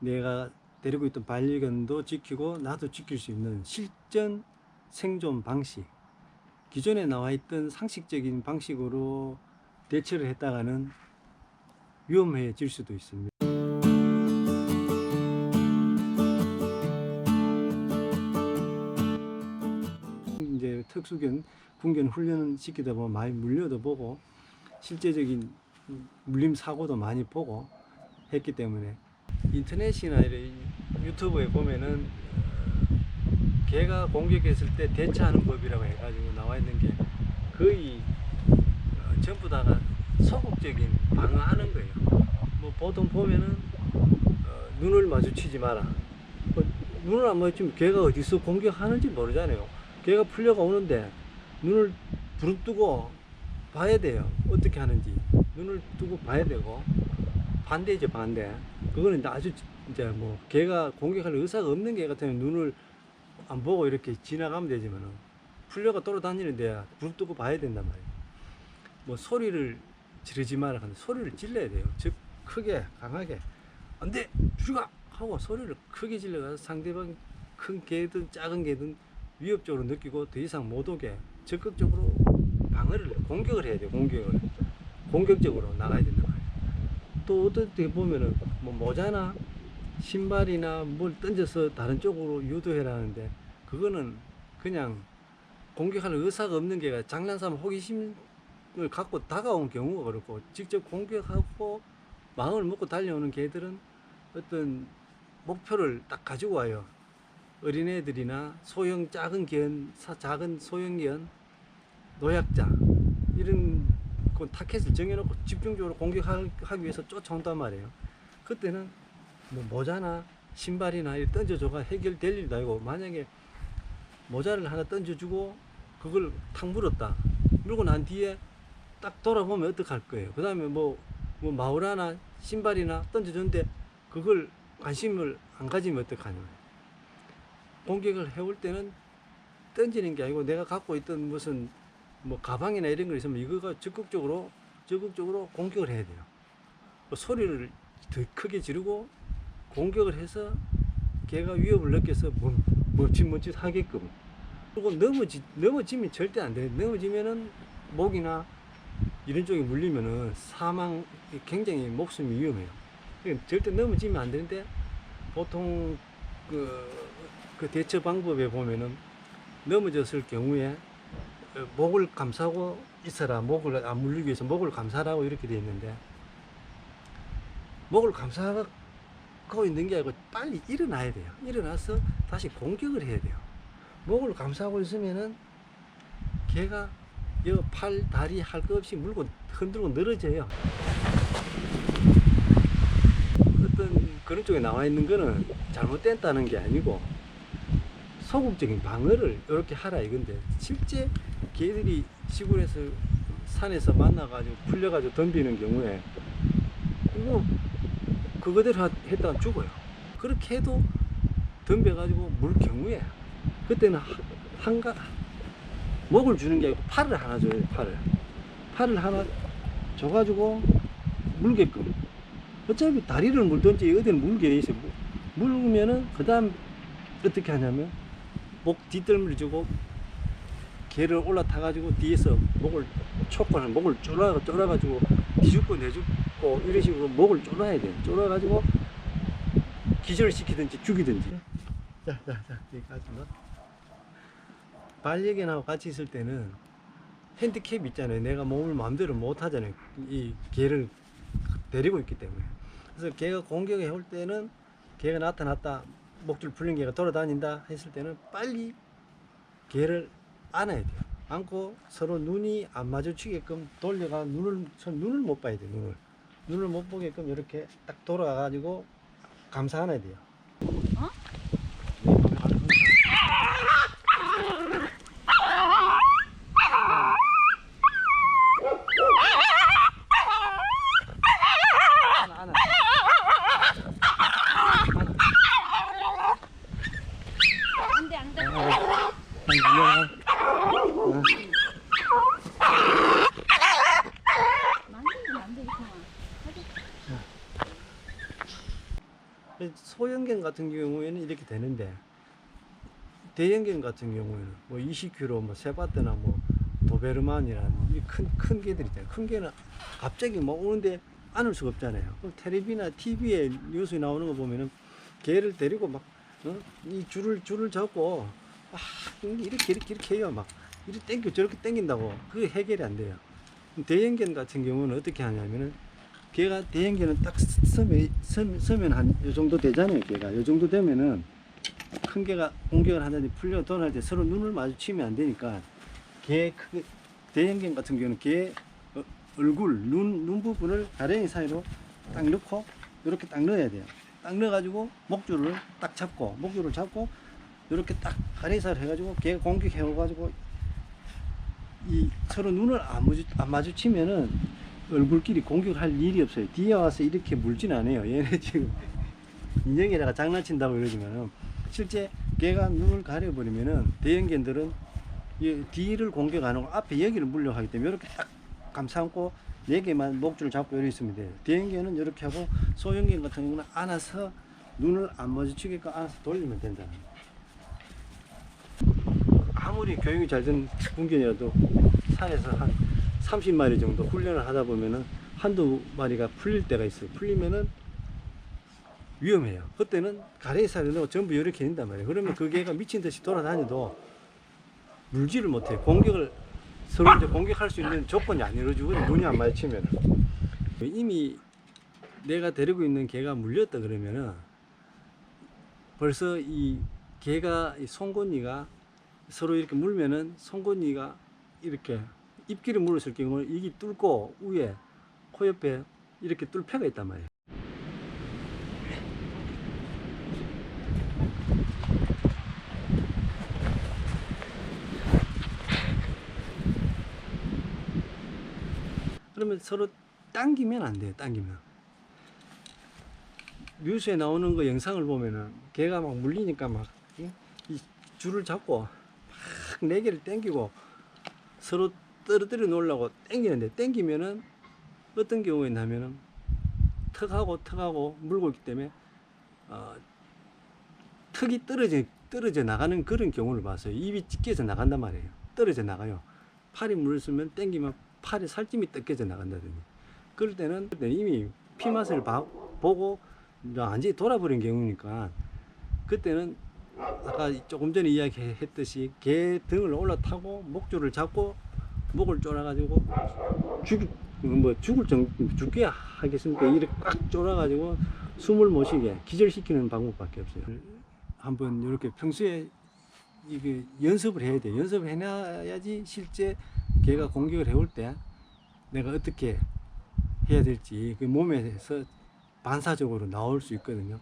내가 데리고 있던 반려견도 지키고 나도 지킬 수 있는 실전 생존 방식. 기존에 나와 있던 상식적인 방식으로 대처를 했다가는 위험해질 수도 있습니다. 이제 특수견, 군견 훈련 시키다 보면 많이 물려도 보고 실제적인 물림 사고도 많이 보고 했기 때문에 인터넷이나 이런 유튜브에 보면은 어, 개가 공격했을 때 대처하는 법이라고 해가지고 나와 있는 게 거의 어, 전부 다가 소극적인 방어하는 거예요. 뭐 보통 보면은 어, 눈을 마주치지 마라. 뭐 눈을 안 마주치면 개가 어디서 공격하는지 모르잖아요. 개가 풀려가 오는데 눈을 부릅뜨고 봐야 돼요. 어떻게 하는지 눈을 뜨고 봐야 되고 반대죠 반대. 그거는 아주 이제 뭐 개가 공격할 의사가 없는 개 같으면 눈을 안 보고 이렇게 지나가면 되지만은 풀려가 돌아다니는데 부릅뜨고 봐야 된단 말이에요. 뭐 소리를 지르지 마라 하는데 소리를 질러야 돼요. 즉 크게 강하게 안돼 줄가 하고 소리를 크게 질러서 상대방 큰 개든 작은 개든 위협적으로 느끼고 더 이상 못 오게 적극적으로 방어를 공격을 해야 돼요. 공격을 공격적으로 나가야 말이에요. 또때 보면은 뭐 모자나 신발이나 뭘 던져서 다른 쪽으로 유도해라는데 그거는 그냥 공격할 의사가 없는 개가 장난삼 호기심을 갖고 다가온 경우가 그렇고 직접 공격하고 마음을 먹고 달려오는 개들은 어떤 목표를 딱 가지고 와요. 어린애들이나 소형 작은 견, 사- 작은 소형견, 노약자 이런 그 타켓을 정해놓고 집중적으로 공격하기 위해서 쫓아온단 말이에요. 그때는 뭐 모자나 신발이나 던져줘가 해결될 일도 아니고 만약에 모자를 하나 던져주고 그걸 탁 물었다. 물고 난 뒤에 딱 돌아보면 어떡할 거예요. 그 다음에 뭐, 뭐 마우라나 신발이나 던져줬는데 그걸 관심을 안 가지면 어떡하냐. 공격을 해올 때는 던지는 게 아니고 내가 갖고 있던 무슨 뭐 가방이나 이런 거 있으면 이거가 적극적으로 적극적으로 공격을 해야 돼요. 뭐 소리를 더 크게 지르고 공격을 해서 걔가 위협을 느껴서 멈, 멈칫멈칫 하게끔. 그리고 넘어지, 넘어지면 절대 안 돼. 넘어지면은 목이나 이런 쪽에 물리면은 사망, 굉장히 목숨이 위험해요. 그러니까 절대 넘어지면 안 되는데 보통 그, 그 대처 방법에 보면은 넘어졌을 경우에 어, 목을 감싸고 있어라. 목을 안 물리기 위해서 목을 감싸라고 이렇게 돼 있는데 목을 감싸고 있는 게 아니고 빨리 일어나야 돼요. 일어나서 다시 공격을 해야 돼요. 목을 감싸고 있으면은 걔가 여 팔, 다리 할 것 없이 물고 흔들고 늘어져요. 어떤 그런 쪽에 나와 있는 거는 잘못됐다는 게 아니고 소극적인 방어를 이렇게 하라 이건데 실제 개들이 시골에서 산에서 만나가지고 풀려가지고 덤비는 경우에 이거 그거대로 하- 했다가 죽어요. 그렇게 해도 덤벼가지고 물 경우에 그때는 하- 한가 목을 주는 게 아니고 팔을 하나 줘요. 팔을 팔을 하나 줘가지고 물게끔 어차피 다리를 물든지 어디는 물게 돼 있어요. 물으면은 그 다음 어떻게 하냐면 목 뒷덜미를 주고 개를 올라타가지고 뒤에서 목을 촉과는 목을 졸라 졸아가지고 뒤죽고 내죽고 이런 식으로 목을 졸아야 돼. 졸아가지고 기절시키든지 죽이든지. 자 자 자 여기까지 뭐. 반려견하고 같이 있을 때는 핸디캡 있잖아요. 내가 몸을 마음대로 못 하잖아요. 이 개를 데리고 있기 때문에. 그래서 개가 공격해 올 때는 개가 나타났다. 목줄 풀린 개가 돌아다닌다 했을 때는 빨리 개를 안아야 돼요. 안고 서로 눈이 안 마주치게끔 돌려가 눈을 선 눈을 못 봐야 돼 눈을 눈을 못 보게끔 이렇게 딱 돌아가지고 감싸 안아야 돼요. 어? 안아 안아. 안돼 안돼 아니, 미안해. 만지면 안돼 소형견 같은 경우에는 이렇게 되는데 대형견 같은 경우에는 뭐 20kg 뭐 세바트나 뭐 도베르만이라는 이큰큰 개들 있잖아요. 큰 개는 갑자기 뭐 오는데 안을 수가 없잖아요. 그럼 텔레비나 TV에 뉴스에 나오는 거 보면은 개를 데리고 막 어? 이 줄을 줄을 잡고 막 이렇게 이렇게 이렇게 해요. 막 이렇게 땡겨 저렇게 땡긴다고 그게 해결이 안 돼요. 대형견 같은 경우는 어떻게 하냐면은 걔가 대형견은 딱 서면 서면, 한 요 정도 되잖아요. 걔가 요 정도 되면은 큰 개가 공격을 하는데 풀려 돌아갈 때 서로 눈을 마주치면 안 되니까 개 크게 대형견 같은 경우는 개 어, 얼굴 눈, 눈 부분을 다랭이 사이로 딱 넣고 이렇게 딱 넣어야 돼요. 딱 넣어 가지고 목줄을 딱 잡고 목줄을 잡고 이렇게 딱 다랭이 사이로 해 가지고 개가 공격해 가지고 이 서로 눈을 안, 마주, 안 마주치면은 얼굴끼리 공격할 일이 없어요. 뒤에 와서 이렇게 물진 않아요. 얘네 지금 인형에다가 장난친다고 이러지만은 실제 걔가 눈을 가려버리면은 대형견들은 이 뒤를 공격 안 하고 앞에 여기를 물려가기 때문에 이렇게 딱 감싸고 네 개만 목줄을 잡고 이렇게 있으면 돼요. 대형견은 이렇게 하고 소형견 같은 경우는 안아서 눈을 안 마주치게끔 안아서 돌리면 된다. 아무리 교육이 잘 된 군견이라도 산에서 한 30마리 정도 훈련을 하다 보면은 한두 마리가 풀릴 때가 있어요. 풀리면은 위험해요. 그때는 넣고 전부 이렇게 된단 말이에요. 그러면 그 개가 미친 듯이 돌아다녀도 물지를 못해요. 공격을 서로 이제 공격할 수 있는 조건이 안 이루어지고 눈이 안 마주치면 이미 내가 데리고 있는 개가 물렸다 그러면은 벌써 이 개가 이 송곳니가 서로 이렇게 물면은 송곳니가 이렇게 입기를 물었을 경우는 이게 뚫고 위에 코 옆에 이렇게 뚫패가 있단 말이에요. 그러면 서로 당기면 안 돼요. 당기면. 뉴스에 나오는 거 영상을 보면은 개가 막 물리니까 막 이 줄을 잡고 막 네 개를 당기고 서로 떨어뜨려 놓으려고 당기는데 당기면은 어떤 경우에 있냐면은 턱하고 턱하고 물고 있기 때문에 어, 턱이 떨어져 떨어져 나가는 그런 경우를 봤어요. 입이 찢겨져 나간단 말이에요. 떨어져 나가요. 팔이 물었으면 당기면 팔에 살찜이 뜯겨져 나간다든지. 그럴 때는 이미 피 맛을 봐- 보고 완전히 돌아버린 경우니까 그때는 아까 조금 전에 이야기했듯이 개 등을 올라타고 목줄을 잡고 목을 졸아가지고 죽, 뭐 죽을 정, 죽게 하겠습니까? 이렇게 꽉 졸아가지고 숨을 못 쉬게 기절시키는 방법밖에 없어요. 한번 이렇게 평소에 이게 연습을 해야 돼. 연습을 해놔야지 실제 개가 공격을 해올 때 내가 어떻게 해야 될지 그 몸에서 반사적으로 나올 수 있거든요.